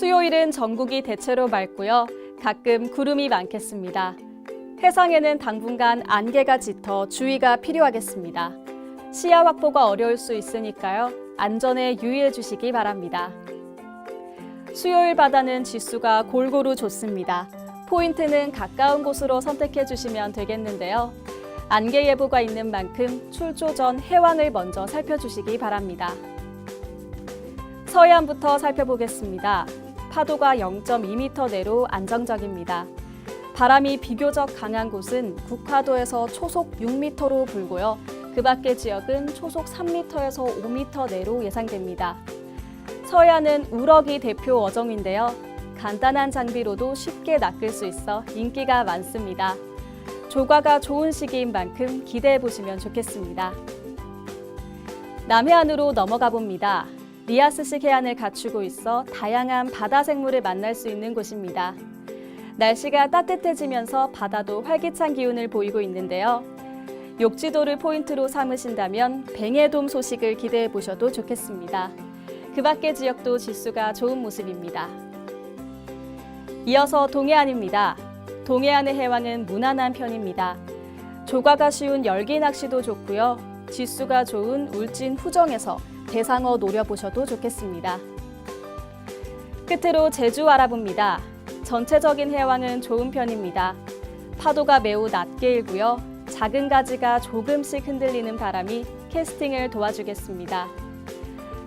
수요일은 전국이 대체로 맑고요. 가끔 구름이 많겠습니다. 해상에는 당분간 안개가 짙어 주의가 필요하겠습니다. 시야 확보가 어려울 수 있으니까요. 안전에 유의해 주시기 바랍니다. 수요일 바다는 지수가 골고루 좋습니다. 포인트는 가까운 곳으로 선택해 주시면 되겠는데요. 안개 예보가 있는 만큼 출조 전 해왕을 먼저 살펴주시기 바랍니다. 서해안부터 살펴보겠습니다. 파도가 0.2m 내로 안정적입니다. 바람이 비교적 강한 곳은 국화도에서 초속 6m로 불고요. 그 밖의 지역은 초속 3m에서 5m 내로 예상됩니다. 서해안은 우럭이 대표 어종인데요. 간단한 장비로도 쉽게 낚을 수 있어 인기가 많습니다. 조과가 좋은 시기인 만큼 기대해 보시면 좋겠습니다. 남해안으로 넘어가 봅니다. 리아스식 해안을 갖추고 있어 다양한 바다 생물을 만날 수 있는 곳입니다. 날씨가 따뜻해지면서 바다도 활기찬 기운을 보이고 있는데요. 욕지도를 포인트로 삼으신다면 뱅해돔 소식을 기대해 보셔도 좋겠습니다. 그 밖의 지역도 지수가 좋은 모습입니다. 이어서 동해안입니다. 동해안의 해왕은 무난한 편입니다. 조과가 쉬운 열기 낚시도 좋고요. 지수가 좋은 울진 후정에서 대상어 노려보셔도 좋겠습니다. 끝으로 제주 알아봅니다. 전체적인 해왕은 좋은 편입니다. 파도가 매우 낮게 일고요. 작은 가지가 조금씩 흔들리는 바람이 캐스팅을 도와주겠습니다.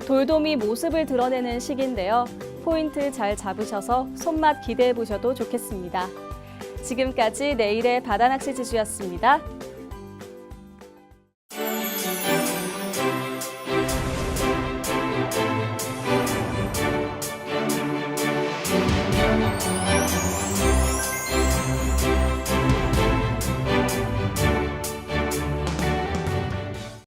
돌돔이 모습을 드러내는 시기인데요. 포인트 잘 잡으셔서 손맛 기대해 보셔도 좋겠습니다. 지금까지 내일의 바다낚시 지수였습니다.